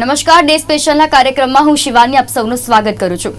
નમસ્કાર ડે સ્પેશિયલના કાર્યક્રમમાં હું શિવાની આપ સૌનું સ્વાગત કરું છું.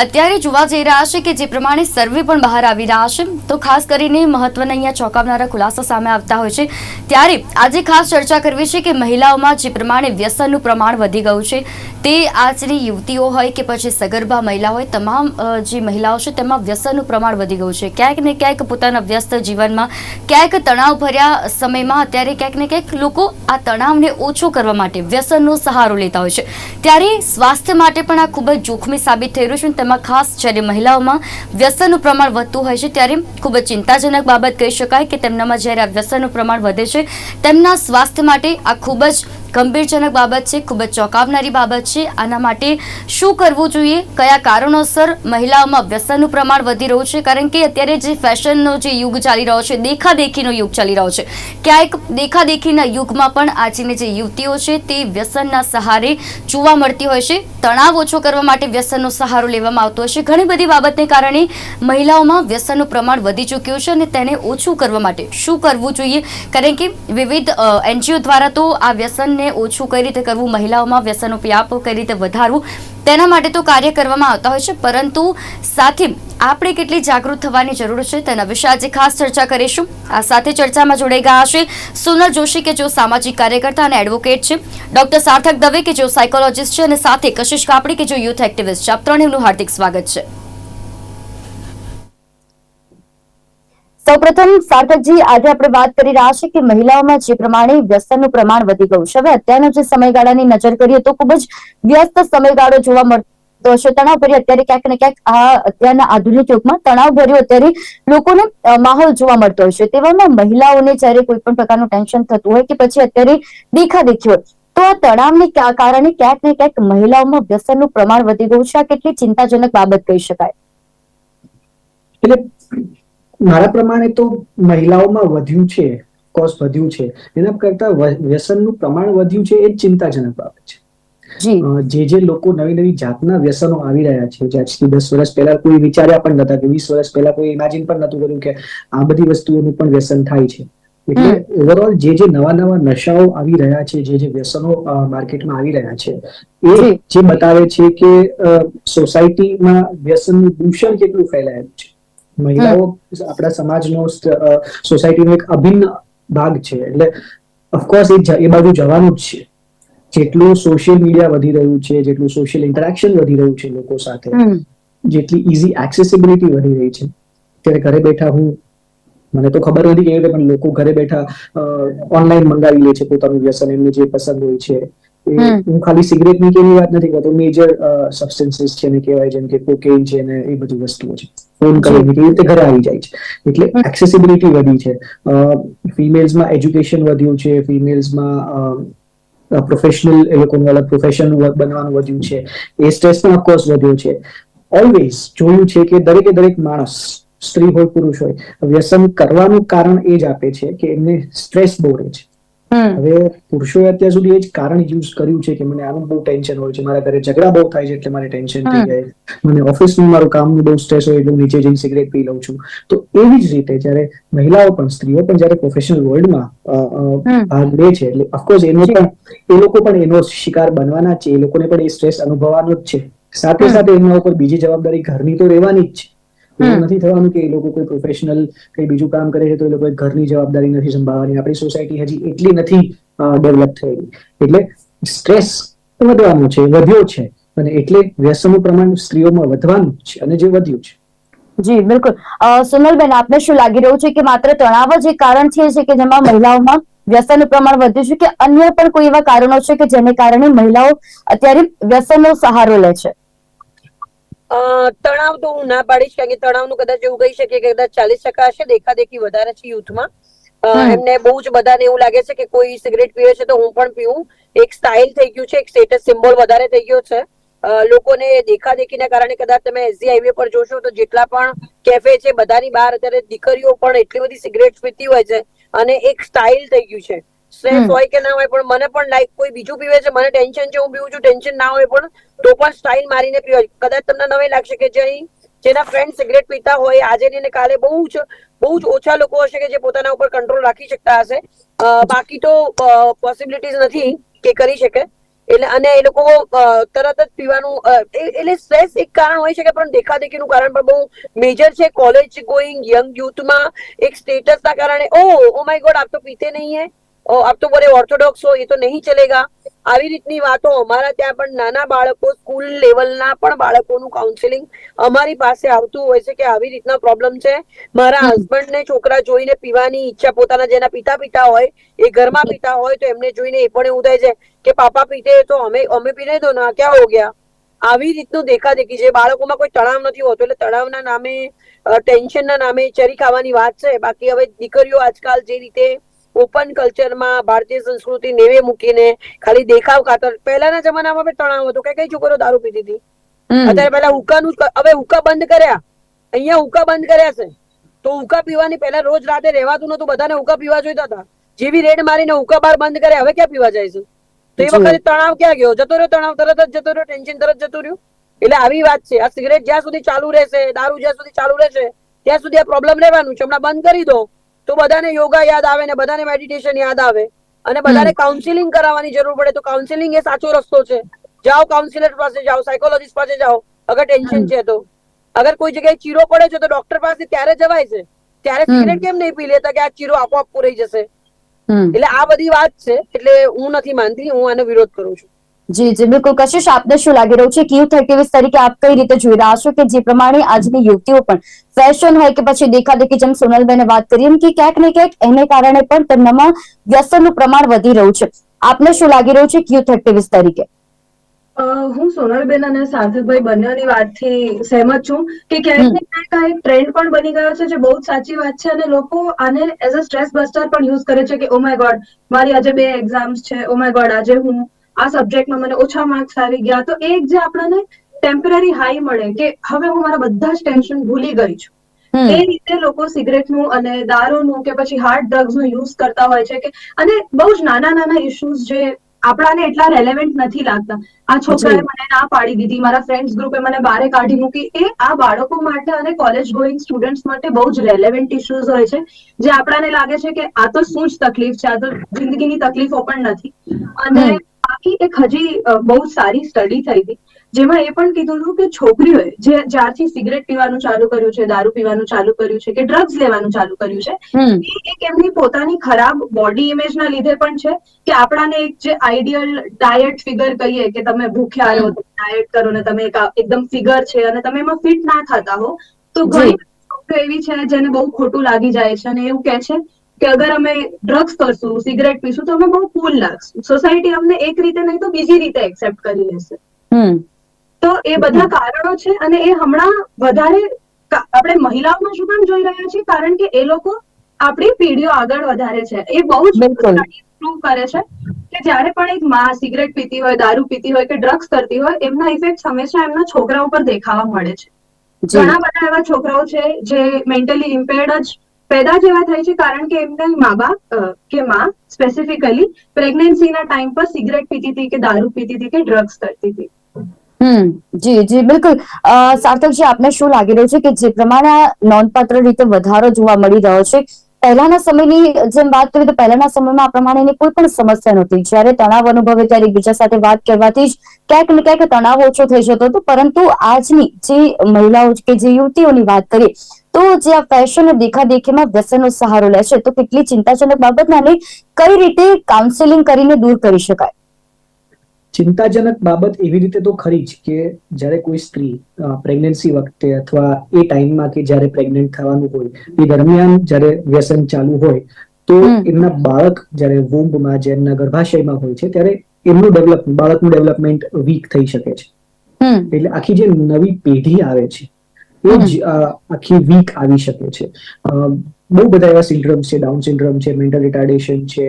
અત્યારે જોવા જઈ રહ્યા છે કે જે પ્રમાણે સર્વે પણ બહાર આવી રહ્યા છે. તો ખાસ કરીને મહત્વના અહીંયા ચોંકાવનારા ખુલાસા સામે આવતા હોય છે. ત્યારે આજે ખાસ ચર્ચા કરવી છે કે મહિલાઓમાં જે પ્રમાણે વ્યસનનું પ્રમાણ વધી ગયું છે, તે આજની યુવતીઓ હોય કે પછી સગર્ભા મહિલા હોય, તમામ જે મહિલાઓ છે તેમાં વ્યસનનું પ્રમાણ વધી ગયું છે. ક્યાંક ને ક્યાંક પોતાના વ્યસ્ત જીવનમાં ક્યાંક તણાવભર્યા સમયમાં અત્યારે ક્યાંક ને ક્યાંક લોકો આ તણાવને ઓછો કરવા માટે વ્યસનનો સહારો લેતા હોય છે. ત્યારે સ્વાસ્થ્ય માટે પણ આ ખૂબ જ જોખમી સાબિત થઈ રહ્યું છે તેમાં ખાસ જ્યારે મહિલાઓમાં વ્યસનનું પ્રમાણ વધતું હોય છે, ત્યારે ખૂબ જ ચિંતાજનક બાબત કહી શકાય કે તેમનામાં જ્યારે આ વ્યસનનું પ્રમાણ વધે છે, તેમના સ્વાસ્થ્ય માટે આ ખૂબ જ ગંભીરજનક બાબત છે, ખૂબ જ ચોંકાવનારી બાબત છે. આના માટે શું કરવું જોઈએ? કયા કારણોસર મહિલાઓમાં વ્યસનનું પ્રમાણ વધી રહ્યું છે? કારણ કે અત્યારે જે ફેશનનો જે યુગ ચાલી રહ્યો છે, દેખાદેખીનો યુગ ચાલી રહ્યો છે. ક્યાંક દેખાદેખીના યુગમાં પણ આજની જે યુવતીઓ છે, તે વ્યસનના સહારે જોવા મળતી હોય છે. તણાવ ઓછો કરવા માટે વ્યસનનો સહારો લેવામાં આવતો હોય છે. ઘણી બધી બાબતને કારણે મહિલાઓમાં વ્યસનનું પ્રમાણ વધી ચૂક્યું છે અને તેને ઓછું કરવા માટે શું કરવું જોઈએ? કારણ કે વિવિધ એનજીઓ દ્વારા તો આ વ્યસનને ઓછું કઈ રીતે કરવું, મહિલાઓમાં વ્યસન વ્યાપ કઈ રીતે વધારવું, તેના માટે તો કાર્ય કરવામાં આવતા હોય છે. પરંતુ સાથે આપણે કેટલી જાગૃત થવાની જરૂર છે તેના વિશે આજે ખાસ ચર્ચા કરીશું. આ સાથે ચર્ચામાં જોડાઈ ગયા છે સોનલ જોશી કે જેઓ સામાજિક કાર્યકર્તા અને એડવોકેટ છે, ડોક્ટર સાર્થક દવે કે જેઓ સાયકોલોજીસ્ટ છે અને સાથે કશિશ કાપડી કે જેઓ યુથ એક્ટિવિસ્ટ છે. આપ ત્રણેયનું હાર્દિક સ્વાગત છે. સૌપ્રથમ સાર્થકજી, આજે આપણે વાત કરી રહ્યા છીએ કે મહિલાઓમાં જે પ્રમાણે વ્યસનનું પ્રમાણ વધી ગયું છે. હવે અત્યારનો જે સમયગાળાની નજર કરીએ તો ખૂબ જ વ્યસ્ત સમયગાળો જોવા મળતો હશે. તણાવ ભર્યો અત્યારે ક્યાંક ને ક્યાંક આ અત્યારના આધુનિક યુગમાં તણાવ ભર્યો અત્યારે લોકોને માહોલ જોવા મળતો હોય છે. તેવામાં મહિલાઓને જ્યારે કોઈ પણ પ્રકારનું ટેન્શન થતું હોય કે પછી અત્યારે દેખાદેખી હોય, તો આ તણાવને કારણે ક્યાંક ને ક્યાંક મહિલાઓમાં વ્યસનનું પ્રમાણ વધી ગયું છે. આ કેટલી ચિંતાજનક બાબત કહી શકાય. એટલે મારા પ્રમાણે તો મહિલાઓમાં વધ્યું છે કોસ્ટ વધ્યું છે. એના કરતા વ્યસનનું પ્રમાણ વધ્યું છે એ જ ચિંતાજનક બાબત છે. જે. જે લોકો નવી નવી જાતના વ્યસનો આવી રહ્યા છે જ્યાંથી દસ વર્ષ પહેલા કોઈ વિચાર્યા પણ નતા કે વીસ વર્ષ પહેલા કોઈ ઇમેજિન પણ નતું કર્યું કે આ બધી વસ્તુઓનું પણ વ્યસન થાય છે. એટલે ઓવરઓલ જે જે નવા નવા નશાઓ આવી રહ્યા છે જે જે વ્યસનો માર્કેટમાં આવી રહ્યા છે એ જે. બતાવે છે કે સોસાયટીમાં વ્યસનનું દૂષણ કેટલું ફેલાયેલું છે. મહિલાઓ આપણા સમાજનો સોસાયટીનો એક અભિન્ન ભાગ છે. એટલે ઓફકોર્સ એ એ બાજુ જવાનું જ છે. જેટલું સોશિયલ મીડિયા વધી રહ્યું છે જેટલું સોશિયલ ઇન્ટરેક્શન વધી રહ્યું છે લોકો સાથે જેટલી ઇઝી એક્સેસિબિલિટી વધી રહી છે. ત્યારે ઘરે બેઠા હું મને તો ખબર નથી કેવી રીતે પણ લોકો ઘરે બેઠા ઓનલાઈન મંગાવી લે છે પોતાનું વ્યસન એમને જે પસંદ હોય છે. હું ખાલી સિગરેટની કે એવી વાત નથી કરતો મેજર સબસ્ટન્સીસ છે ને કહેવાય જેમ કે કોકેઇન છે ને એ બધી વસ્તુઓ છે. ફોન કરીને કેવી રીતે ઘરે આવી જાય છે. એટલે એક્સેસિબિલિટી વધી છે. ફિમેલ્સમાં એજ્યુકેશન વધ્યું છે ફિમેલ્સમાં પ્રોફેશનલ એ લોકોનું અલગ પ્રોફેશન બનવાનું વધ્યું છે. એ સ્ટ્રેસ પણ ઓફકોર્સ વધ્યો છે. ઓલવેઝ જોયું છે કે દરેકે દરેક માણસ સ્ત્રી હોય પુરુષ હોય વ્યસન કરવાનું કારણ એ જ આપે છે કે એમને સ્ટ્રેસ બહુ રહે છે. હવે પુરુષોએ અત્યાર સુધી એ જ કારણ યુઝ કર્યું છે કે મને આનું બહુ ટેન્શન હોય છે મારા ઘરે ઝઘડા બહુ થાય છે એટલે મારે ટેન્શન થઈ જાય. મને ઓફિસનું મારું કામનું બહુ સ્ટ્રેસ હોય એટલે નીચે જઈને સિગરેટ પી લઉં છું. તો એવી જ રીતે જ્યારે મહિલાઓ પણ સ્ત્રીઓ પણ જ્યારે પ્રોફેશનલ વર્લ્ડમાં. ભાગ લે છે એટલે ઓફકોર્સ એનો પણ એ લોકો પણ એનો શિકાર બનવાના છે. એ લોકોને પણ એ સ્ટ્રેસ અનુભવવાનો જ છે. સાથે સાથે એમના ઉપર બીજી જવાબદારી ઘરની તો રહેવાની જ છે. એવું નથી થવાનું કે એ લોકો કોઈ પ્રોફેશનલ કઈ બીજું કામ કરે છે તો એ લોકો ઘરની જવાબદારી નથી સંભાળવાની. આપણી સોસાયટી હજી એટલી નથી ડેવલપ થયેલી. એટલે સ્ટ્રેસ વધવાનું છે વધ્યો છે અને એટલે વ્યસનનું પ્રમાણ સ્ત્રીઓમાં વધવાનું છે અને જે વધ્યું છે. જી બિલકુલ. સુનલબેન આપને શું લાગી રહ્યું છે કે માત્ર તણાવ જ એક કારણ છે કે જેમાં મહિલાઓમાં વ્યસનનું પ્રમાણ વધ્યું છે કે અન્ય પણ કોઈ એવા કારણો છે કે જેને કારણે મહિલાઓ અત્યારે વ્યસનનો સહારો લે છે? તણાવ તો હું ના પાડીશ કારણ કે તણાવનું કદાચ એવું કહી શકીએ કે કદાચ ચાલીસ ટકા હશે દેખાદેખી વધારે છે યુથમાં. એમને બહુ જ બધાને એવું લાગે છે કે કોઈ સિગરેટ પીવે છે તો હું પણ પીવું. એક સ્ટાઇલ થઈ ગયું છે એક સ્ટેટસ સિમ્બોલ વધારે થઈ ગયો છે. લોકોને દેખાદેખીના કારણે કદાચ તમે એસજી હાઈવે પર જોશો તો જેટલા પણ કેફે છે બધાની બહાર અત્યારે દીકરીઓ પણ એટલી બધી સિગરેટ પીતી હોય છે અને એક સ્ટાઇલ થઈ ગયું છે. સ્ટ્રેસ હોય કે ના હોય પણ મને પણ લાઈક કોઈ બીજું પીવે છે મને ટેન્શન છે હું પીવું છું ટેન્શન ના હોય પણ તો પણ સ્ટાઇલ મારીને પીવા કદાચ તમને નવાઈ લાગશે કે જે જેના ફ્રેન્ડ સિગરેટ પીતા હોય આજે ને કાલે બહુ જ બહુ જ ઓછા લોકો હશે કે જે પોતાના ઉપર કંટ્રોલ રાખી શકતા હશે. બાકી તો પોસિબિલિટીઝ નથી કે કરી શકે. એટલે અને એ લોકો તરત જ પીવાનું એટલે સ્ટ્રેસ એક કારણ હોઈ શકે પણ દેખાદેખીનું કારણ પણ બહુ મેજર છે. કોલેજ ગોઈંગ યંગ યુથમાં એક સ્ટેટસ ના કારણે ઓ ઓ માય ગોડ આપ તો પીતે નહીં હે. આપ તો બड़े ઓર્થોડોક્સ હો એ તો નહીં ચલેગા. આવી રીતની વાતો અમારા ત્યાં પણ નાના બાળકો સ્કૂલ લેવલના પણ બાળકોનું કાઉન્સેલિંગ અમારી પાસે આવતું હોય છે કે આવી રીતના પ્રોબ્લેમ છે. મારા. હસબન્ડ ને છોકરા જોઈને પીવાની ઈચ્છા પોતાના જેના પિતા પિતા હોય એ ઘરમાં પીતા હોય તો એમને જોઈને એ પણ એવું થાય છે કે પાપા પીતે તો અમે અમે પીને દો ના ક્યાં હો ગયા? આવી રીતનું દેખાદેખી છે. બાળકોમાં કોઈ તણાવ નથી હોતો એટલે તણાવના નામે ટેન્શનના નામે ચરી ખાવાની વાત છે. બાકી હવે દીકરીઓ આજકાલ જે રીતે ઓપન કલ્ચરમાં ભારતીય સંસ્કૃતિ નેવે મૂકીને ખાલી દેખાવ ખાતર. પહેલાના જમાનામાં તણાવ હતો. કે કઈ છોકરો દારૂ પીતી હતી? અત્યારે પેલા હુકાનું હવે હુકા બંધ કર્યા. અહીંયા હુકા બંધ કર્યા છે. તો હુકા પીવાની પહેલા રોજ રાતે રહેવાતું નતું બધાને હુકા પીવા જોઈતા હતા. જેવી રેડ મારીને હુકા બાર બંધ કર્યા. હવે ક્યાં પીવા જાય છે? તો એ વખતે તણાવ ક્યાં ગયો? જતો રહ્યો તણાવ તરત જ જતો રહ્યો ટેન્શન તરત જતું રહ્યું. એટલે આવી વાત છે. આ સિગરેટ જ્યાં સુધી ચાલુ રહેશે દારૂ જ્યાં સુધી ચાલુ રહેશે ત્યાં સુધી આ પ્રોબ્લેમ રહેવાનું છે. હમણાં બંધ કરી દો. તો બધાને યોગા યાદ આવે ને બધાને મેડિટેશન યાદ આવે અને બધાને કાઉન્સિલિંગ કરાવવાની જરૂર પડે તો કાઉન્સિલિંગ એ સાચો રસ્તો છે. જાઓ કાઉન્સિલર પાસે જાઓ સાયકોલોજીસ્ટ પાસે જાઓ અગર ટેન્શન છે તો. અગર કોઈ જગ્યાએ ચીરો પડે છે તો ડોક્ટર પાસે ત્યારે જવાય છે. ત્યારે સિગરેટ કેમ નહીં પી લેતા કે આ ચીરો આપોઆપ પૂરાઈ જશે? એટલે આ બધી વાત છે એટલે હું નથી માનતી હું આનો વિરોધ કરું છું. જી જી, બિલકુલ. કશિશ આપને શું લાગી રહ્યું છે? ક્યુ યુથ એક્ટિવિસ્ટ તરીકે આપ કઈ રીતે જોઈ રહ્યા છો કે જે પ્રમાણે આજની યુવતીઓ પણ ફેશન હોય કે પછી દેખાદેખી જેમ સોનલબેને વાત કરી, એમ કે ક્યાંક ને ક્યાંક એને કારણે પણ તેમનામાં વ્યસનનું પ્રમાણ વધી રહ્યું છે. આપને શું લાગી રહ્યું છે ક્યુ યુથ એક્ટિવિસ્ટ તરીકે હું સોનલબેન અને સાર્થકભાઈ બંનેની વાતથી સહેમત છું કે ક્યાંક ને ક્યાંક આ એક ટ્રેન્ડ પણ બની ગયો છે જે બહુ જ સાચી વાત છે અને લોકો આને એઝ અ સ્ટ્રેસ બસ્ટર પણ યુઝ કરે છે કે ઓ માય ગોડ મારી આજે બે એક્ઝામ્સ છે. ઓ માય ગોડ આજે હું આ સબ્જેક્ટમાં મને ઓછા માર્ક્સ આવી ગયા. તો એક જે આપણને ટેમ્પરરી હાઈ મળે કે હવે હું મારા બધા જ ટેન્શન ભૂલી ગઈ છું. એ રીતે લોકો સિગરેટનું અને દારૂનું કે પછી હાર્ડ ડ્રગ્સનું યુઝ કરતા હોય છે કે અને બહુ જ નાના નાના ઇશ્યુઝ જે આપણાને એટલા રેલેવન્ટ નથી લાગતા. આ છોકરાએ મને ના પાડી દીધી મારા ફ્રેન્ડ્સ ગ્રુપે મને બારે કાઢી મૂકી. એ આ બાળકો માટે અને કોલેજ ગોઈંગ સ્ટુડન્ટ્સ માટે બહુ જ રેલેવન્ટ ઇશ્યુઝ હોય છે. જે આપણાને લાગે છે કે આ તો શું જ તકલીફ છે આ તો જિંદગીની તકલીફો પણ નથી. અને બાકી એક હજી બહુ સારી સ્ટડી થઈ હતી જેમાં એ પણ કીધું હતું કે છોકરીઓએ જે જ્યારથી સિગરેટ પીવાનું ચાલુ કર્યું છે દારૂ પીવાનું ચાલુ કર્યું છે કે ડ્રગ્સ લેવાનું ચાલુ કર્યું છે એ એક એમની પોતાની ખરાબ બોડી ઇમેજના લીધે પણ છે કે આપણાને એક જે આઈડિયલ ડાયટ ફિગર કહીએ કે તમે ભૂખ્યા રહો ડાયટ કરો ને તમે એકદમ ફિગર છે અને તમે એમાં ફિટ ના થતા હો તો ઘણી છોકરીઓ એવી છે જેને બહુ ખોટું લાગી જાય છે અને એવું કે છે કે અગર અમે ડ્રગ્સ કરશું સિગરેટ પીશું તો અમે બહુ કુલ લાગશું. સોસાયટી અમને એક રીતે નહીં તો બીજી રીતે એક્સેપ્ટ કરી લેશે. તો એ બધા કારણો છે અને એ હમણાં વધારે આપણે મહિલાઓમાં શું કામ જોઈ રહ્યા છીએ? કારણ કે એ લોકો આપણી પેઢીઓ આગળ વધારે છે. એ બહુ જ. પ્રૂવ કરે છે કે જ્યારે પણ એક માં સિગરેટ પીતી હોય દારૂ પીતી હોય કે ડ્રગ્સ કરતી હોય એમના ઇફેક્ટ હંમેશા એમના છોકરા ઉપર દેખાવા મળે છે. ઘણા બધા એવા છોકરાઓ છે જે મેન્ટલી ઇમ્પેર્ડ જ પેદા જેવા થાય છે કારણ કે એમના મા બાપ કે માં સ્પેસિફિકલી પ્રેગ્નન્સીના ટાઈમ પર સિગરેટ પીતી હતી કે દારૂ પીતી હતી કે ડ્રગ્સ કરતી હતી. હમ, જી જી, બિલકુલ. સાર્થકજી આપને શું લાગી રહ્યું છે કે જે પ્રમાણે નોંધપાત્ર રીતે વધારો જોવા મળી રહ્યો છે, પહેલાના સમયની જેમ વાત કરીએ તો પહેલાના સમયમાં આ પ્રમાણેની કોઈ પણ સમસ્યા નહોતી. જ્યારે તણાવ અનુભવે ત્યારે એકબીજા સાથે વાત કરવાથી જ ક્યાંક ને ક્યાંક તણાવ ઓછો થઈ જતો હતો. પરંતુ આજની જે મહિલાઓ કે જે યુવતીઓની વાત કરીએ તો જે આ ફેશન દેખાદેખીમાં વ્યસનનો સહારો લે છે તો કેટલી ચિંતાજનક બાબતને અને કઈ રીતે કાઉન્સેલિંગ કરીને દૂર કરી શકાય? ચિંતાજનક બાબત એવી રીતે તો ખરી જ કે જ્યારે કોઈ સ્ત્રી પ્રેગ્નન્સી વખતે અથવા એ ટાઈમમાં કે જ્યારે પ્રેગ્નન્ટ થવાનું હોય એ દરમિયાન જ્યારે વ્યસન ચાલુ હોય તો એમના બાળક જ્યારે વોમ્બમાં જે એમના ગર્ભાશયમાં હોય છે ત્યારે એમનું ડેવલપ બાળકનું ડેવલપમેન્ટ વીક થઈ શકે છે. એટલે આખી જે નવી પેઢી આવે છે એ જ આખી વીક આવી શકે છે. બહુ બધા એવા સિન્ડ્રોમ છે ડાઉન સિન્ડ્રોમ છે મેન્ટલ રિટાર્ડેશન છે.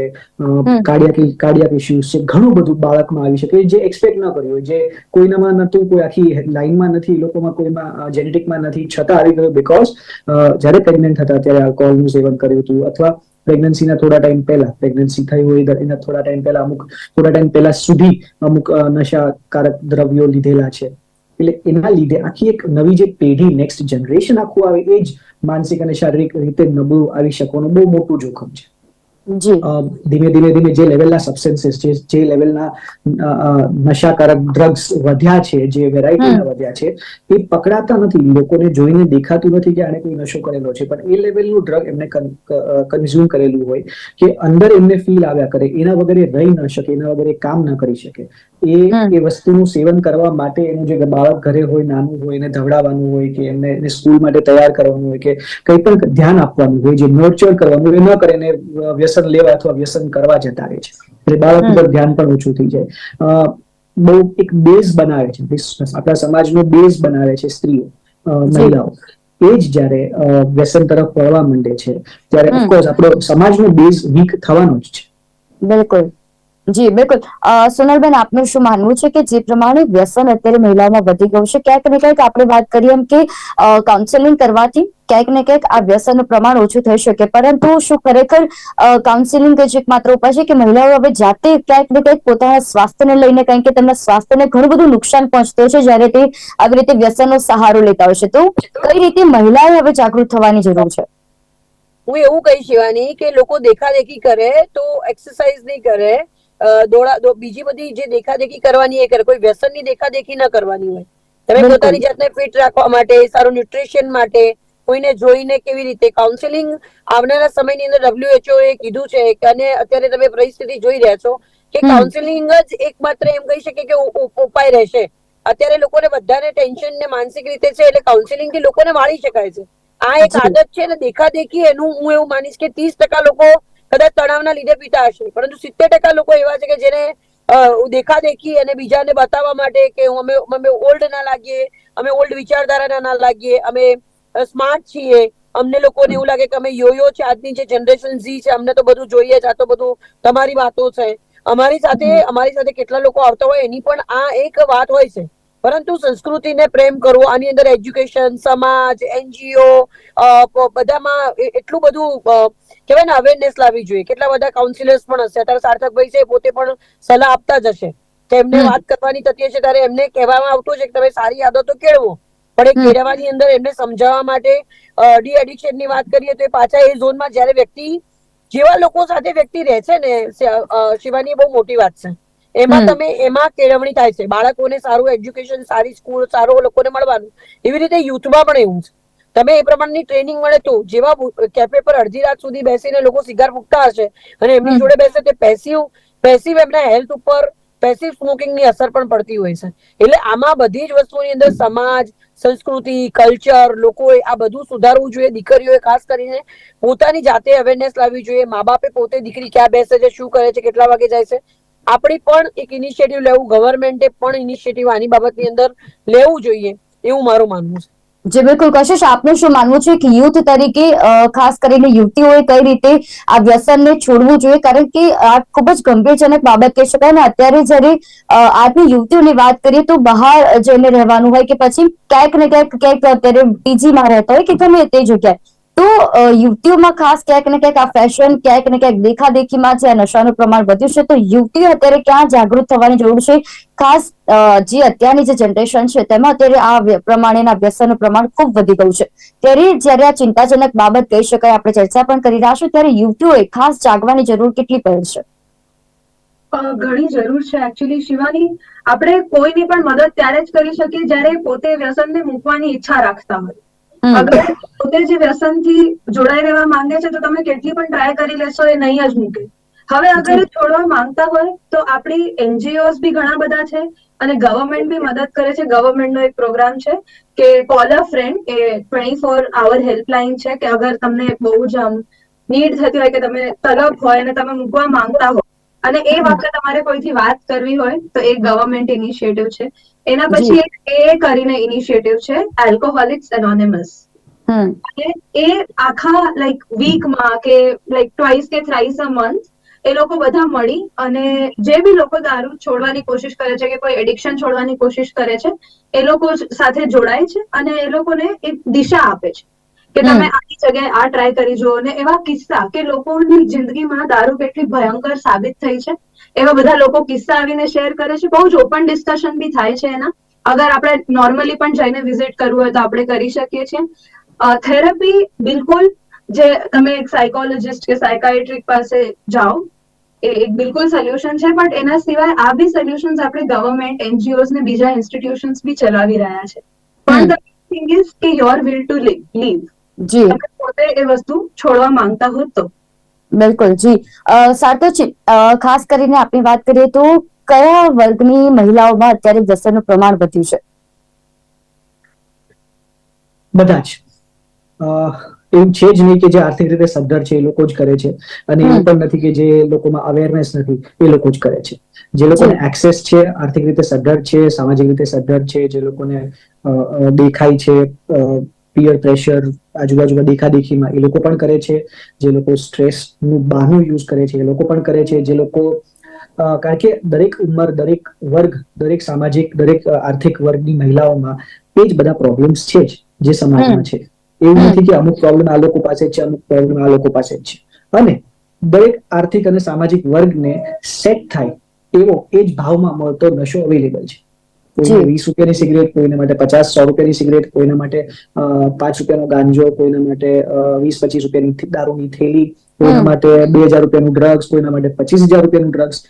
કાર્ડિયાક કાર્ડિયાક ઇશ્યુઝ છે ઘણું બધું બાળકમાં આવી શકે. જે એક્સપેક્ટ ન કર્યું જે કોઈનામાં નતું કોઈ આખી લાઈનમાં નથી લોકોમાં કોઈમાં જેનેટિકમાં નથી છતાં આવી ગયું બિકોઝ જ્યારે પ્રેગ્નન્ટ હતા ત્યારે આલ્કોહોલનું સેવન કર્યું હતું. અથવા પ્રેગ્નન્સીના થોડા ટાઈમ પહેલા પ્રેગ્નન્સી થઈ હોય એના થોડા ટાઈમ પહેલા અમુક થોડા ટાઈમ પહેલા સુધી અમુક નશાકારક દ્રવ્યો લીધેલા છે. એટલે એના લીધે આખી એક નવી જે પેઢી નેક્સ્ટ જનરેશન આખું આવે, એ જ માનસિક અને શારીરિક રીતે નબળું આવી શકવાનું બહુ મોટું જોખમ છે. ધીમે ધીમે ધીમે જે લેવલના સબસ્ટન્સીસ છે જે લેવલના નશાકારક ડ્રગ્સ વધ્યા છે જે વેરાયટીના વધ્યા છે એ પકડાતા નથી. લોકોને જોઈને દેખાતું નથી કે આને કોઈ નશો કરેલો છે. પણ એ લેવલનું ડ્રગ એમને કન્ઝ્યુમ કરેલું હોય કે અંદર એમને ફીલ આવ્યા કરે. એના વગર એ રહી ન શકે એના વગર એ કામ ન કરી શકે. એ. એ વસ્તુનું સેવન કરવા માટે એનું જે બાળક ઘરે હોય નાનું હોય એને ધવડાવવાનું હોય કે એમને એને સ્કૂલ માટે તૈયાર કરવાનું હોય કે કંઈ પણ ધ્યાન આપવાનું હોય જે નર્ચર કરવાનું હોય એ ન કરે એને અ, વ્યસન લેવા અથવા વ્યસન કરવા જતા રહે છે. એટલે બાળક ઉપર ધ્યાન પણ ઓછું થઈ જાય. બહુ એક બેઝ બનાવે છે. આપણા સમાજનો બેઝ બનાવે છે સ્ત્રીઓ મહિલાઓ. એ જ જ્યારે વ્યસન તરફ વળવા માંડે છે ત્યારે. ઓફકોર્સ આપણો સમાજનો બેઝ વીક થવાનો જ છે. બિલકુલ. જી, બિલકુલ. સોનલબેન, આપનું શું માનવું છે કે જે પ્રમાણે વ્યસન અત્યારે મહિલાઓમાં વધી ગયું છે, ક્યાંક ને ક્યાંક આપણે વાત કરીએ એમ કે કાઉન્સેલિંગ કરવાથી ક્યાંક ને ક્યાંક આ વ્યસનનું પ્રમાણ ઓછું થઈ શકે. પરંતુ શું ખરેખર કાઉન્સેલિંગ જ એક માત્ર ઉપાય છે કે મહિલાઓ હવે જાતે ક્યાંક ને ક્યાંક પોતાના સ્વાસ્થ્યને લઈને કારણ કે તેમના સ્વાસ્થ્યને ઘણું બધું નુકસાન પહોંચતું છે જ્યારે તે આવી રીતે વ્યસનનો સહારો લેતા હોય છે. તો કઈ રીતે મહિલાએ હવે જાગૃત થવાની જરૂર છે? હું એવું કહી શિવાની કે લોકો દેખાદેખી કરે તો એક્સરસાઇઝ નહીં કરે દોડા બીજી બધી જે દેખાદેખી કરવાની એ કરે. કોઈ વ્યસનની દેખાદેખી ન કરવાની હોય. તમે પોતાની જાતને ફિટ રાખવા માટે સારું ન્યુટ્રિશન માટે કોઈને જોઈને કેવી રીતે? કાઉન્સેલિંગ આવનારા સમયની અંદર ડબ્લ્યુએચઓ એ કીધું છે કે અને અત્યારે તમે પરિસ્થિતિ જોઈ રહ્યા છો કે કાઉન્સેલિંગ જ એકમાત્ર એમ કહી શકે કે ઉપાય રહેશે. અત્યારે લોકોને બધાને ટેન્શન ને માનસિક રીતે છે એટલે કાઉન્સેલિંગથી લોકોને વાળી શકાય છે. આ એક આદત છે ને દેખાદેખી એનું હું એવું માનીશ કે ત્રીસ ટકા લોકો કદાચ તણાવના લીધે પીતા હશે. પરંતુ સિત્તેર ટકા લોકો એવા છે કે જેને દેખા દેખાદેખી અને બીજાને બતાવવા માટે કે અમે અમે ઓલ્ડ ના લાગીએ, અમે ઓલ્ડ વિચારધારાના ના લાગીએ, અમે સ્માર્ટ છીએ. અમને લોકોને એવું લાગે કે અમે યોયો છે, આજની જે જનરેશન ઝી છે, અમને તો બધું જોઈએ છે, આ તો બધું તમારી વાતો છે. અમારી સાથે અમારી સાથે કેટલા લોકો આવતા હોય એની પણ આ એક વાત હોય છે. પરંતુ સંસ્કૃતિને પ્રેમ કરવો, આની અંદર એજ્યુકેશન સમાજ એનજીઓ બધામાં એટલું બધું કહેવાય ને અવેરનેસ લાવવી જોઈએ. કેટલા બધા કાઉન્સિલર્સ પણ હશે. અત્યારે સાર્થકભાઈ છે પોતે પણ સલાહ આપતા જ હશે. કે એમને વાત કરવાની થતી હશે ત્યારે એમને કહેવામાં આવતું છે કે તમે સારી આદતો કેળવો. પણ એ. કેળવવાની અંદર એમને સમજાવવા માટે ડી એડિક્શનની વાત કરીએ તો એ પાછા એ ઝોનમાં જ્યારે વ્યક્તિ જેવા લોકો સાથે વ્યક્તિ રહે છે ને શિવાની બહુ મોટી વાત છે. એમાં તમે એમાં કેળવણી થાય છે. બાળકોને સારું એજ્યુકેશન સારી સ્કૂલ સારો લોકોને મળવાનું. એવી રીતે યુથમાં પણ એવું છે તમે એ પ્રમાણની ટ્રેનિંગ મળે તો જેવા કેફે પર અડધી રાત સુધી બેસીને લોકો સિગાર ફૂંકતા હશે અને એમની જોડે બેસે તે પેસિવ પેસિવ એમના હેલ્થ ઉપર પેસિવ સ્મોકિંગની અસર પણ પડતી હોય છે. એટલે આમાં બધી જ વસ્તુની અંદર સમાજ સંસ્કૃતિ કલ્ચર લોકોએ આ બધું સુધારવું જોઈએ. દીકરીઓએ ખાસ કરીને પોતાની જાતે અવેરનેસ લાવવી જોઈએ. મા બાપે પોતે દીકરી ક્યાં બેસે છે શું કરે છે કેટલા વાગે જાય છે. આપણી પણ એક ઇનિશિયેટિવ લેવું ગવર્મેન્ટે પણ ઇનિશિયેટિવ આની બાબતની અંદર લેવું જોઈએ એવું મારું માનવું છે. જી, બિલકુલ. કશિશ, આપનું શું માનવું છે કે યુથ તરીકે ખાસ કરીને યુવતીઓએ કઈ રીતે આ વ્યસનને છોડવું જોઈએ? કારણ કે આ ખૂબ જ ગંભીરજનક બાબત કહી શકાય ને, અત્યારે જ્યારે આજની યુવતીઓની વાત કરીએ તો બહાર જઈને રહેવાનું હોય કે પછી ક્યાંક ને ક્યાંક ક્યાંક અત્યારે પીજીમાં રહેતા હોય કે ગમે તે જગ્યાએ. તો યુવતીઓમાં ખાસ ક્યાંક ને ક્યાંક આ ફેશન ક્યાંક ને ક્યાંક દેખાદેખીમાં છે, નશાનું પ્રમાણ વધ્યું છે. તો યુવતીઓ અત્યારે ક્યાં જાગૃત થવાની જરૂર છે? ખાસ જે અત્યારની જે જનરેશન છે, તેમાં અત્યારે આ પ્રમાણેના વ્યસનનું પ્રમાણ ખૂબ વધી ગયું છે. ત્યારે જ્યારે આ ચિંતાજનક બાબત કહી શકાય, આપણે ચર્ચા પણ કરી રહ્યા છું ત્યારે યુવતીઓએ ખાસ જાગવાની જરૂર કેટલી પડે છે? ઘણી જરૂર છે. એકચ્યુઅલી શિવાની, આપણે કોઈની પણ મદદ ત્યારે જ કરી શકીએ જ્યારે પોતે વ્યસનને મૂકવાની ઈચ્છા રાખતા હોય. અગર પોતે જે વ્યસનથી જોડાઈ રહેવા માંગે છે તો તમે કેટલી પણ ટ્રાય કરી લેશો એ નહીં જ મૂકે. હવે અગર એ છોડવા માંગતા હોય તો આપણી એનજીઓસ બી ઘણા બધા છે અને ગવર્મેન્ટ બી મદદ કરે છે. ગવર્મેન્ટનો એક પ્રોગ્રામ છે કે કોલ અ ફ્રેન્ડ એ ટ્વેન્ટી ફોર આવર હેલ્પલાઇન છે કે અગર તમને બહુ જ આમ નીડ થતી હોય કે તમે તલબ હોય અને તમે મૂકવા માંગતા હો અને એ વખતે તમારે કોઈથી વાત કરવી હોય તો એ ગવર્મેન્ટ ઇનિશિયેટિવ છે. એના પછી એક એ કરીને ઇનિશિયેટિવ છે આલ્કોહોલિક્સ એનોનિમસ અને એ આખા લાઈક વીકમાં કે લાઈક ટ્વાઇસ કે થ્રાઇસ અ મંથ એ લોકો બધા મળી અને જે બી લોકો દારૂ છોડવાની કોશિશ કરે છે કે કોઈ એડિક્શન છોડવાની કોશિશ કરે છે એ લોકો સાથે જોડાય છે અને એ લોકોને એક દિશા આપે છે. કે તમે આની જગ્યાએ આ ટ્રાય કરી જુઓ અને એવા કિસ્સા કે લોકોની જિંદગીમાં દારૂ કેટલી ભયંકર સાબિત થઈ છે. એવા બધા લોકો કિસ્સા આવીને શેર કરે છે. બહુ જ ઓપન ડિસ્કશન બી થાય છે એના. અગર આપણે નોર્મલી પણ જઈને વિઝિટ કરવું હોય તો આપણે કરી શકીએ છીએ. થેરપી બિલકુલ જે તમે એક સાયકોલોજિસ્ટ કે સાયકાઇટ્રિક પાસે જાઓ એ એક બિલકુલ સોલ્યુશન છે. બટ એના સિવાય આ બી સોલ્યુશન્સ આપણે ગવર્મેન્ટ એનજીઓઝ ને બીજા ઇન્સ્ટિટ્યુશન્સ બી ચલાવી રહ્યા છે. પણ પણ થિંગ ઇઝ કે યોર વિલ ટુ લીવ જી. પોતે એ વસ્તુ છોડવા માંગતા હો તો? બિલકુલ જી. સાર્થક ખાસ કરીને આપણે વાત કરીએ તો કયા વર્ગની મહિલાઓમાં અત્યારે વ્યસનનું પ્રમાણ વધ્યું છે? બધા જ. અ, એવું છે જ નહીં કે જે આર્થિક રીતે સદ્ધર છે એ લોકો જ કરે છે. અને એવું પણ નથી કે જે લોકોમાં અવેરનેસ નથી એ લોકો જ કરે છે. જે લોકોને. એક્સેસ છે આર્થિક રીતે સદ્ધર છે સામાજિક રીતે સદ્ધર છે જે લોકોને દેખાય છે પિયર પ્રેશર આજુબાજુમાં દેખાદેખીમાં એ લોકો પણ કરે છે. જે લોકો સ્ટ્રેસનું બહાનું યુઝ કરે છે એ લોકો પણ કરે છે. જે લોકો કારણ કે દરેક ઉંમર દરેક વર્ગ દરેક સામાજિક દરેક આર્થિક વર્ગની મહિલાઓમાં એ જ બધા પ્રોબ્લેમ્સ છે જ જે સમાજમાં છે. એવું નથી કે અમુક પ્રોબ્લેમ આ લોકો પાસે છે અમુક પ્રોબ્લેમ આ લોકો પાસે છે. અને દરેક આર્થિક અને સામાજિક વર્ગને સેટ થાય એવો એ જ ભાવમાં મળતો નશો અવેલેબલ છે. કોઈને વીસ રૂપિયાની સિગરેટ કોઈને માટે પચાસ સો રૂપિયાની સિગરેટ કોઈના માટે પાંચ રૂપિયાનો ગાંજો કોઈના માટે વીસ પચીસ રૂપિયાની દારૂની થેલી કોઈના માટે બે હજાર રૂપિયાનું ડ્રગ્સ કોઈના માટે પચીસ હજાર રૂપિયાનું ડ્રગ્સ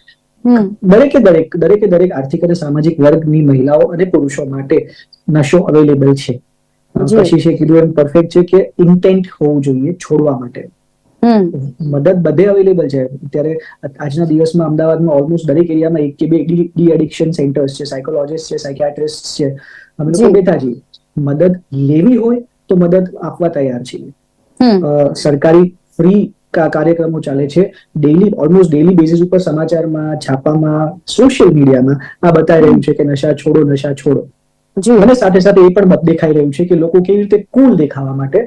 દરેકે દરેક દરેકે દરેક આર્થિક અને સામાજિક વર્ગની મહિલાઓ અને પુરુષો માટે નશો અવેલેબલ છે. પછી છે કીધું એમ પરફેક્ટ છે કે ઇન્ટેન્ટ હોવું જોઈએ છોડવા માટે. મદદ બધે અવેલેબલ છે. અત્યારે આજના દિવસમાં અમદાવાદમાં ઓલમોસ્ટ દરેક એરિયામાં એક કે બે ડી એડિક્શન સેન્ટર્સ છે. સાયકોલોજીસ્ટ છે સાયકિયાટ્રિસ્ટ છે. અમે લોકો બેઠા છીએ. મદદ લેવી હોય તો મદદ આપવા તૈયાર છીએ. સરકારી ફ્રી કાર્યક્રમો ચાલે છે. ડેલી ઓલમોસ્ટ ડેલી બેસિસ ઉપર સમાચારમાં છાપામાં સોશિયલ મીડિયામાં આ બતાવી રહ્યું છે કે નશા છોડો નશા છોડો. જી. અને સાથે સાથે એ પણ મત દેખાઈ રહ્યું છે કે લોકો કેવી રીતે કુલ દેખાવા માટે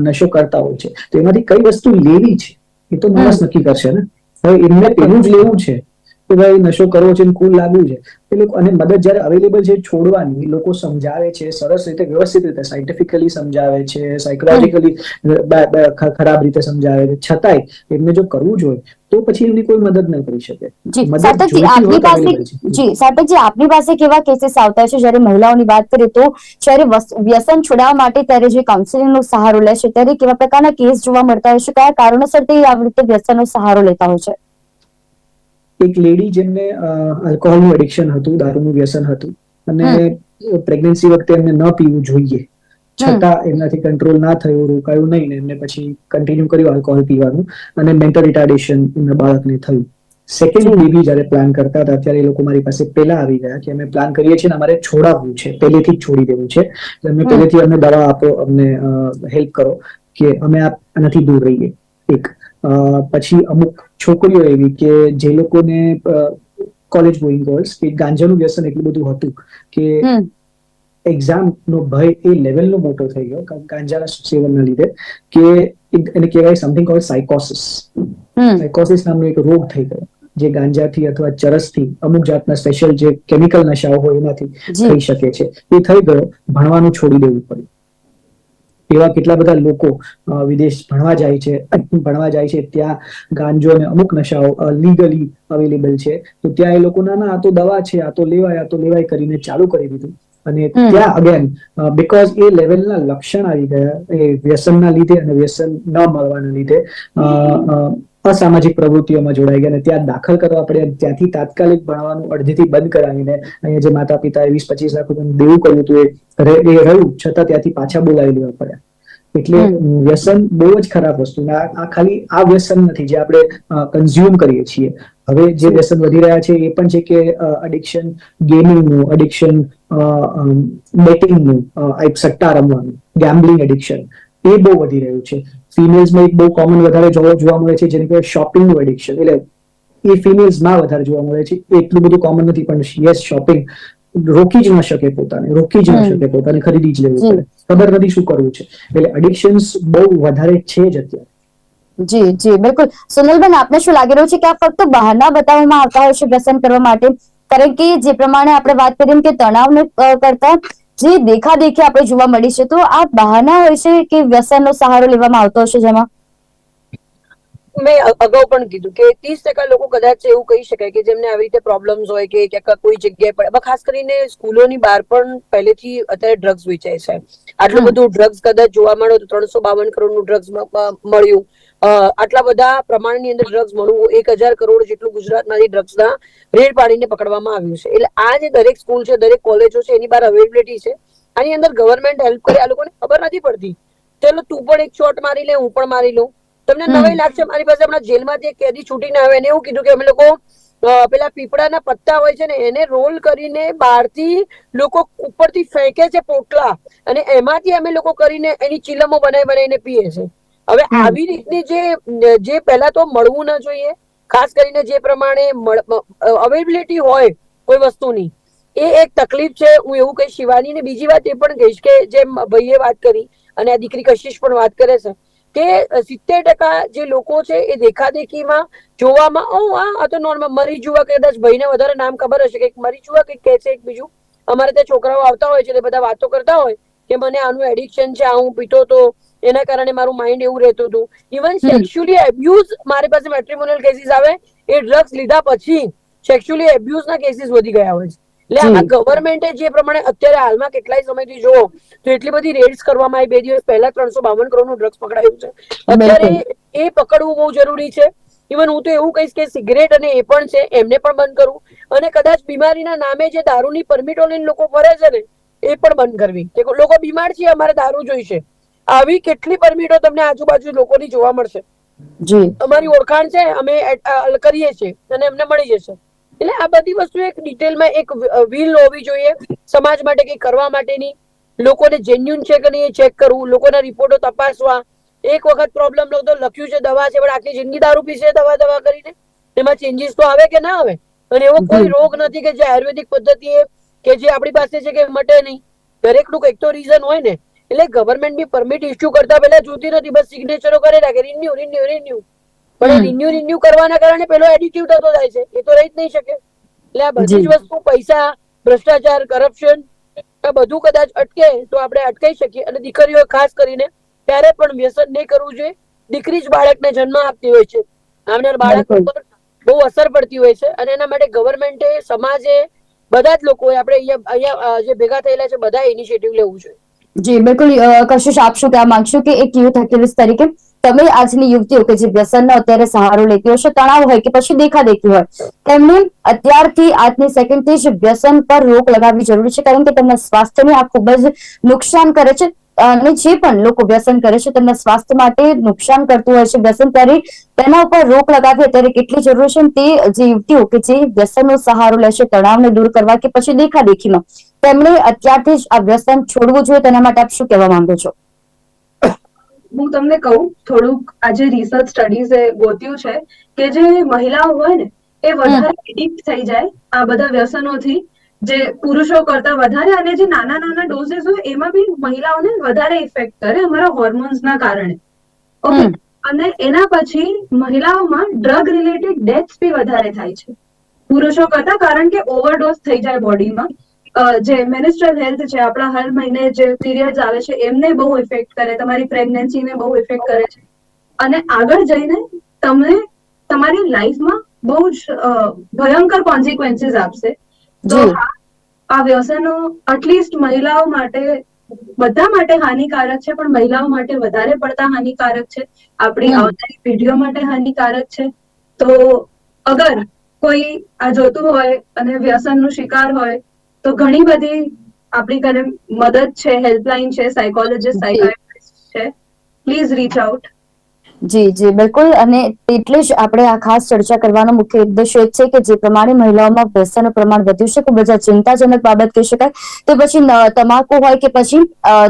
નશો કરતા હોય છે. તો એમાંથી કઈ વસ્તુ લેવી છે એ તો માણસ નક્કી કરશે ને? હવે એમને પેલું જ લેવું છે કે ભાઈ નશો કરવો છે કુલ લાગ્યું છે. એ લોકો અને મદદ જ્યારે અવેલેબલ છે છોડવાની લોકો સમજાવે છે સરસ રીતે વ્યવસ્થિત રીતે સાયન્ટિફિકલી સમજાવે છે સાયકોલોજીકલી ખરાબ રીતે સમજાવે છે. છતાંય એમને જો કરવું જ હોય તો પછી એમની કોઈ મદદ ન કરી શકે. જી આપની પાસે જી સાર્થકજી આપની પાસે કેવા કેસીસ આવતા છે? જ્યારે મહિલાઓની વાત કરીએ તો જ્યારે વ્યસન છોડાવવા માટે ત્યારે જે કાઉન્સિલિંગનો સહારો લે છે ત્યારે કેવા પ્રકારના કેસ જોવા મળતા હોય છે? કયા કારણોસર તે આવી રીતે વ્યસનનો સહારો લેતા હોય છે? એક લેડી જેમને આલ્કોહોલનું એડિક્શન હતું દારૂનું વ્યસન હતું અને પ્રેગ્નન્સી વખતે એમને ન પીવું જોઈએ. છતાં એમનાથી કંટ્રોલ ના થયું રોકાયું નહીં ને એમને પછી કન્ટિન્યુ કર્યું આલ્કોહોલ પીવાનું અને મેન્ટલ રિટાર્ડેશન એમના બાળકને થયું. સેકન્ડ. બેબી જયારે પ્લાન કરતા હતા ત્યારે એ લોકો મારી પાસે પહેલા આવી ગયા કે અમે પ્લાન કરીએ છીએ ને અમારે છોડાવવું છે પહેલેથી જ છોડી દેવું છે. એટલે અમે પહેલેથી અમને દવા આપો અમને હેલ્પ કરો કે અમે આનાથી દૂર રહીએ. એક. પછી અમુક છોકરીઓ એવી કે જે લોકોને કોલેજ ગોઈંગ ગર્લ્સ કે ગાંજાનું વ્યસન એટલું બધું હતું કે એક્ઝામ નો ભય એ લેવલનો મોટો થઈ ગયો ગાંજાના સેવનના લીધે કે એને કહેવાય સમથિંગ કોલ સાયકોસિસ સાયકોસિસ નામનો એક રોગ થઈ ગયો જે ગાંજાથી અથવા ચરસથી અમુક જાતના સ્પેશિયલ જે કેમિકલ નશાઓ હોય એનાથી થઈ શકે છે. એ થઈ ગયો ભણવાનું છોડી દેવું પડ્યું. એવા કેટલા બધા લોકો વિદેશ ભણવા જાય છે ભણવા જાય છે ત્યાં ગાંજો અને અમુક નશાઓ લીગલી અવેલેબલ છે. તો ત્યાં એ લોકો ના ના આ તો દવા છે આ તો લેવાય આ તો લેવાય કરીને ચાલુ કરી દીધું. અને ત્યાં અગેન બીકોઝ એ લેવલના લક્ષણ આવી ગયા એ વ્યસનના લીધે અને વ્યસન ન મળવાના લીધે અસામાજિક પ્રવૃત્તિઓમાં જોડાઈ ગયા અને ત્યાં દાખલ કરવા પડે ત્યાંથી તાત્કાલિક ભણવાનું અડધીથી બંધ કરાવીને અહીંયા જે માતા પિતાએ વીસ પચીસ લાખ રૂપિયાનું દેવું કર્યું હતું એ રહે- એ રહ્યું છતાં ત્યાંથી પાછા બોલાવી લેવા પડ્યા. એટલે વ્યસન બહુ જ ખરાબ વસ્તુ આ આ ખાલી આ વ્યસન નથી જે આપણે કન્ઝ્યુમ કરીએ છીએ. હવે જે વ્યસન વધી રહ્યા છે એ પણ છે કે અડિક્શન ગેમિંગનું અડિક્શન બેટિંગનું સટ્ટા રમવાનું ગેમ્બલિંગ એડિક્શન એ બહુ વધી રહ્યું છે. ફિમેલ્સમાં એક બહુ કોમન વધારે જોવા જોવા મળે છે જેને કહેવાય શોપિંગનું એડિક્શન એટલે એ ફિમેલ્સમાં વધારે જોવા મળે છે. એટલું બધું કોમન નથી પણ યસ શોપિંગ રોકી જ ન શકે પોતાને રોકી જ ન શકે પોતાને ખરીદી જ લેવું પડે. ખબર નથી શું કરવું છે. એટલે એડિક્શન બહુ વધારે છે જ અત્યારે. જી જી બિલકુલ. સુનિલબેન આપને શું લાગી રહ્યું છે કે આ ફક્ત બહાના બતાવવામાં આવતા હોય છે વ્યસન કરવા માટે? કારણ કે જે પ્રમાણે આપણે વાત કરીએ કે તણાવને કરતા જે દેખાદેખી આપણે જોવા મળી છે તો આ બહાના હોય છે કે વ્યસનનો સહારો લેવામાં આવતો હશે જેમાં? મેં અગાઉ પણ કીધું કે ત્રીસ ટકા લોકો કદાચ એવું કહી શકાય કે જેમને આવી રીતે પ્રોબ્લેમ્સ હોય કે ક્યાંક કોઈ જગ્યાએ પણ ખાસ કરીને સ્કૂલોની બહાર પણ પહેલેથી અત્યારે ડ્રગ્સ વેચાય છે. આટલું. બધું ડ્રગ્સ કદાચ જોવા મળ્યો તો ત્રણસો બાવન કરોડનું ડ્રગ્સ મળ્યું. આટલા બધા પ્રમાણની અંદર ડ્રગ્સ મળવું એક હજાર કરોડ જેટલું ગુજરાતમાંથી ડ્રગ્સના રેડ પાડીને પકડવામાં આવ્યું છે. એટલે આ જે દરેક સ્કૂલ છે દરેક કોલેજો છે એની બહાર અવેલેબિલિટી છે. આની અંદર ગવર્મેન્ટ હેલ્પ કરે આ લોકોને ખબર નથી પડતી. ચલો તું પણ એક શોટ મારી લે હું પણ મારી લઉં. તમને. નવાઈ લાગશે મારી પાસે હમણાં જેલમાંથી એક કેદી છૂટીને આવે એને એવું કીધું કે અમે લોકો પેલા પીપળાના પત્તા હોય છે ને એને રોલ કરીને બહારથી લોકો ઉપરથી ફેંકે છે પોટલા. અને એમાંથી અમે લોકો કરીને એની ચીલમો બનાવી બનાવીને પીએ છે. હવે આવી રીતની જે જે પહેલા તો મળવું ના જોઈએ ખાસ કરીને જે પ્રમાણે અવેલેબિલિટી હોય કોઈ વસ્તુની એ એક તકલીફ છે. હું એવું કહીશ શિવાની ને બીજી વાત એ પણ કહીશ કે જેમ ભાઈએ વાત કરી અને આ દીકરી કશિશ પણ વાત કરે છે કે સિત્તેર ટકા જે લોકો છે એ દેખાદેખીમાં જોવામાં ઓ આ આ તો નોર્મલ મરી જુવા કદાચ ભાઈને વધારે નામ ખબર હશે. કે મરી જુવા કંઈક કહે છે એક બીજું. અમારે ત્યાં છોકરાઓ આવતા હોય છે એટલે બધા વાતો કરતા હોય કે મને આનું એડિક્શન છે આ હું પીતો તો એના કારણે મારું માઇન્ડ એવું રહેતું હતું. ઇવન સેક્સ્યુઅલી એબ્યુઝ મારી પાસે મેટ્રિમોનિયલ કેસીસ આવે એ ડ્રગ્સ લીધા પછી સેક્સ્યુઅલી એબ્યુઝ ના કેસીસ વધી ગયા હોય છે. એટલે આ ગવર્મેન્ટે જે પ્રમાણે અત્યારે હાલમાં કેટલાય સમયથી જો તો એટલી બધી રેડ્સ કરવામાં આવી બે દિવસ પહેલા ત્રણસો બાવન કરોડનું ડ્રગ્સ પકડાયું છે. અત્યારે એ પકડવું બહુ જરૂરી છે. ઇવન હું તો એવું કહીશ કે સિગરેટ અને એ પણ છે એમને પણ બંધ કરવું અને કદાચ બીમારીના નામે જે દારૂની પરમિટો લઈને લોકો ફરે છે ને એ પણ બંધ કરવી. કે લોકો બીમાર છે અમારે દારૂ જોઈશે. આવી કેટલી પરમિટો તમને આજુબાજુ લોકોની જોવા મળશે? જી. અમારી ઓળખાણ છે અમે કરીએ છીએ અને એમને મળી જશે. એટલે આ બધી વસ્તુ એક ડિટેલમાં એક વ્હીલ હોવી જોઈએ સમાજ માટે કંઈ કરવા માટેની. લોકોને જેન્યુન છે કે નહીં એ ચેક કરવું લોકોના રિપોર્ટો તપાસવા. એક વખત પ્રોબ્લેમ તો લખ્યું છે દવા છે પણ આખી જિંદગી દારૂ પીશે દવા દવા કરીને? એમાં ચેન્જીસ તો આવે કે ના આવે? અને એવો કોઈ રોગ નથી કે જે આયુર્વેદિક પદ્ધતિએ કે જે આપણી પાસે છે કે મટે નહીં. દરેકનું કંઈક તો રીઝન હોય ને. એટલે ગવર્મેન્ટ બી પરમિટ ઇસ્યુ કરતા પહેલા જોતી નથી બસ સિગ્નેચરો કરે રાખે રિન્યુ રિન્યુ રિન્યુ પણ. રિન્યુ રિન્યુ કરવાના કારણે પેલો એડિટિવ થતો જાય છે. એ તો રહી જ નહીં શકે. એટલે આ બધી જ વસ્તુ પૈસા ભ્રષ્ટાચાર કરપ્શન આ બધું કદાચ અટકે તો આપણે અટકાઈ શકીએ. અને દીકરીઓ ખાસ કરીને ત્યારે પણ વ્યસન નહીં કરવું જોઈએ. દીકરી જ બાળકને જન્મ આપતી હોય છે. આવનાર બાળક ઉપર બહુ અસર પડતી હોય છે. અને એના માટે ગવર્મેન્ટે સમાજે બધા જ લોકોએ આપણે અહીંયા અહીંયા જે ભેગા થયેલા છે બધા ઇનિશિયેટિવ લેવું જોઈએ. જી, બિલકુલ કશિશ, આપ શું કહેવા માંગશો કે એક યુથ એક્ટિવિસ્ટ તરીકે તમે આજની યુવતીઓ કે જે વ્યસનનો અત્યારે સહારો લેતી હશે તણાવ હોય કે પછી દેખા દેખી હોય, તેમને અત્યારથી આજની સેકન્ડથી જ વ્યસન પર રોક લગાવવી જરૂરી છે, કારણ કે તેમના સ્વાસ્થ્યને આ ખૂબ જ નુકસાન કરે છે. અને જે પણ લોકો વ્યસન કરે છે, તેમના સ્વાસ્થ્ય માટે નુકસાન કરતું હોય છે, વ્યસન ત્યારે તેના ઉપર રોક લગાવે અત્યારે કેટલી જરૂરી છે તે જે યુવતીઓ કે જે વ્યસનનો સહારો લેશે તણાવને દૂર કરવા કે પછી દેખાદેખીમાં, તેમણે અત્યારથી જ આ વ્યસન છોડવું જોઈએ, તેના માટે આપ શું કહેવા માંગો છો? હું તમને કહું, થોડુંક આજે રિસર્ચ સ્ટડીઝે ગોત્યું છે કે જે મહિલાઓ હોય ને, એ વધારે એડિક્ટ થઈ જાય આ બધા વ્યસનોથી. જે પુરુષો કરતા વધારે અને જે નાના નાના ડોઝેસ હોય એમાં બી મહિલાઓને વધારે ઇફેક્ટ કરે અમારા હોર્મોન્સના કારણે. ઓકે અને એના પછી મહિલાઓમાં ડ્રગ રિલેટેડ ડેથ્સ બી વધારે થાય છે. પુરુષો કરતા કારણ કે ઓવરડોઝ થઈ જાય બોડીમાં જે મેનિસ્ટ્રલ હેલ્થ છે આપણા હર મહિને જે પીરિયડ્સ આવે છે એમને બહુ ઇફેક્ટ કરે તમારી પ્રેગ્નન્સીને બહુ ઇફેક્ટ કરે છે. અને આગળ જઈને તમને તમારી લાઈફમાં બહુ જ ભયંકર કોન્સિક્વન્સીસ આપશે. તો આ વ્યસનો એટલીસ્ટ મહિલાઓ માટે બધા માટે હાનિકારક છે પણ મહિલાઓ માટે વધારે પડતા હાનિકારક છે આપણી. આવનારી પેઢીઓ માટે હાનિકારક છે તો અગર કોઈ આ જોતું હોય અને વ્યસનનો શિકાર હોય તો ઘણી બધી આપણી કને મદદ છે હેલ્પલાઇન છે સાયકોલોજીસ્ટ. સાયકાટ્રિસ્ટ છે પ્લીઝ રીચ આઉટ જી જી, બિલકુલ. અને એટલે જ આપણે આ ખાસ ચર્ચા કરવાનો મુખ્ય ઉદ્દેશ એ છે કે જે પ્રમાણે મહિલાઓમાં વ્યસનનું પ્રમાણ વધ્યું છે, ખૂબ જ ચિંતાજનક બાબત કહી શકાય. તો પછી તમાકુ હોય કે પછી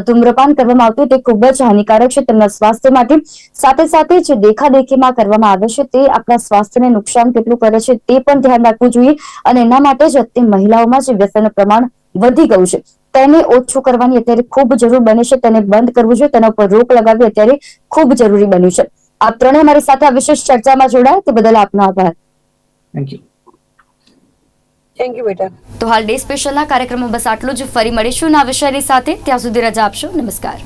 ધૂમ્રપાન કરવામાં આવતું તે ખૂબ જ હાનિકારક છે તેમના સ્વાસ્થ્ય માટે. સાથે સાથે જે દેખાદેખીમાં કરવામાં આવે છે તે આપણા સ્વાસ્થ્યને નુકસાન કેટલું કરે છે તે પણ ધ્યાન રાખવું જોઈએ. અને એના માટે જ અત્યારે મહિલાઓમાં જે વ્યસનનું પ્રમાણ વધી ગયું છે. તેને ઓછું કરવાની અત્યારે ખૂબ જરૂર બને છે, તેને બંધ કરવું જોઈએ, તેના ઉપર રોક લગાવવી અત્યારે ખૂબ જરૂરી બન્યું છે. આપ ત્રણે અમારી સાથે આ વિશેષ ચર્ચામાં જોડાયા તે બદલ આપનો આભાર. થેન્ક યુ થેન્ક યુ બેટા. તો હાલ ડે સ્પેશિયલના કાર્યક્રમમાં બસ આટલું જ. ફરી મળીશું ના વિષયની સાથે. ત્યાં સુધી રજા આપશો. નમસ્કાર.